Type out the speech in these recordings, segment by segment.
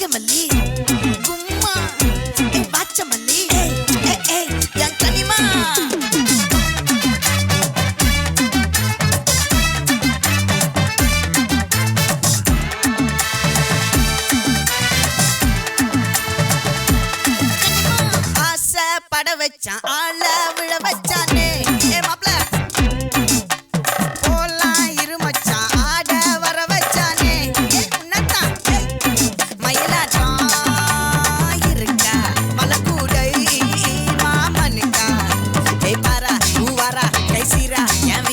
Take him a lead.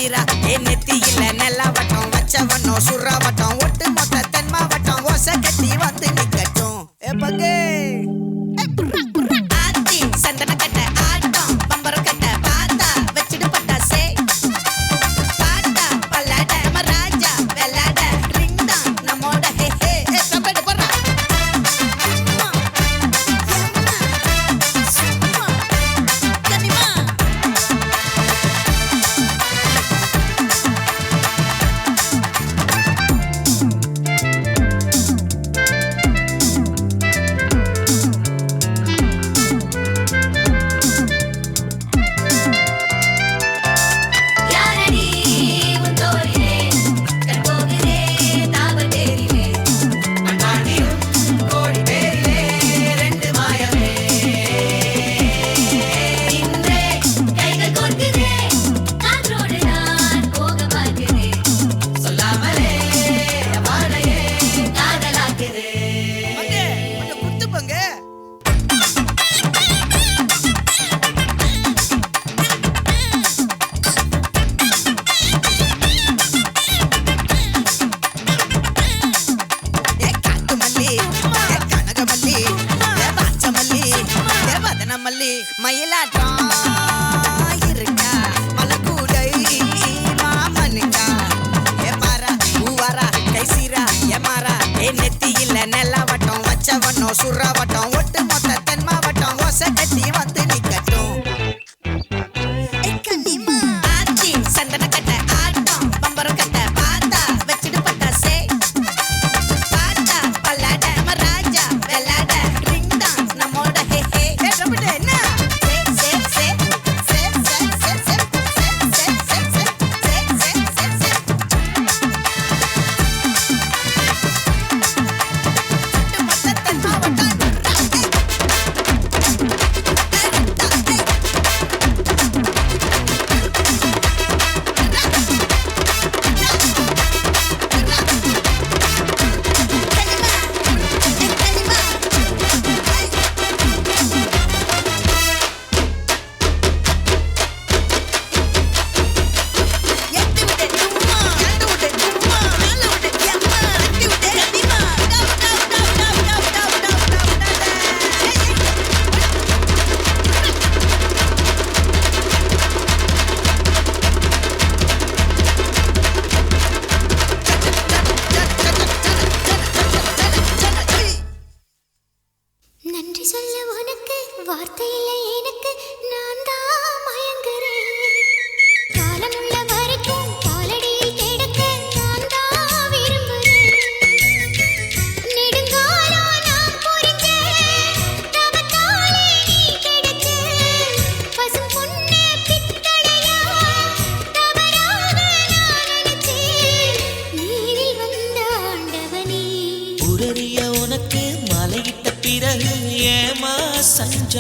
ತೀರಾ ಏನಿತ್ತು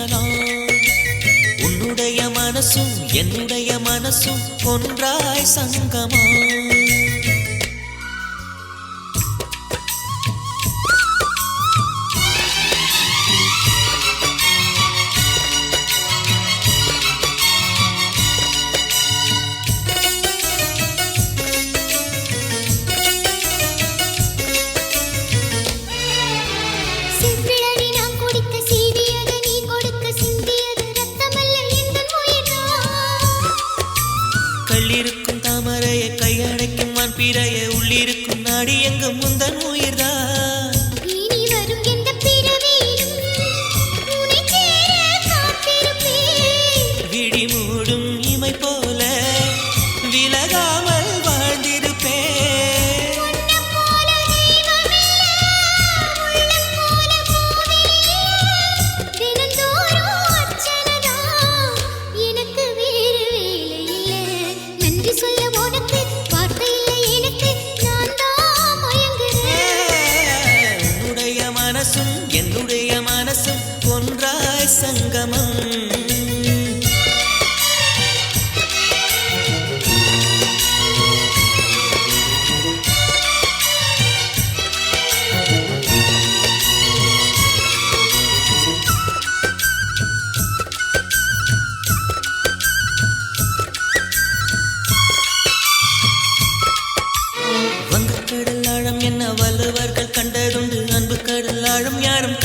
காணலாம். உன்னுடைய மனசும் என்னுடைய மனசும் ஒன்றாய் சங்கமா. பிறைய உள்ளிருக்கும் நாடி எங்கும் முந்தன் உயிர்தான்.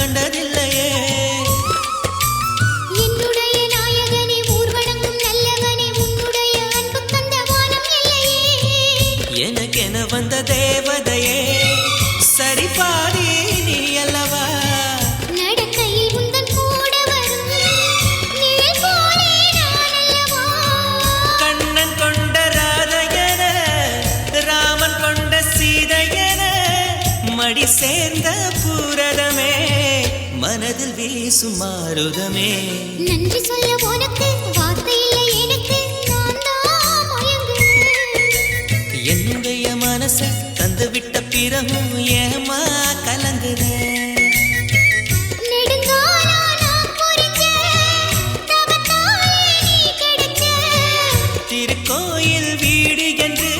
எல்லையே எனக்கென வந்த தேவதையே சரி பாதி நீ அல்லவா? கண்ணன் கொண்ட ராதையன ராமன் கொண்ட சீதையன மடி சேர்ந்த பூரதமே. மனதில் வீசும் மாருதமே. நன்றி சொல்ல உனக்கு வார்த்தை இல்லை எனக்கு என்னுடைய மனச தந்து விட்ட பிறகும் ஏமா கிடைச்ச திருக்கோயில் வீடு என்று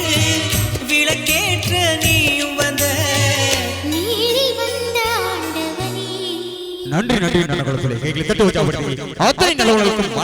நன்றி நன்றி நண்பர்களே. எங்களை தட்டு வச்சு அத்தனை நல்லவர்களுக்கும்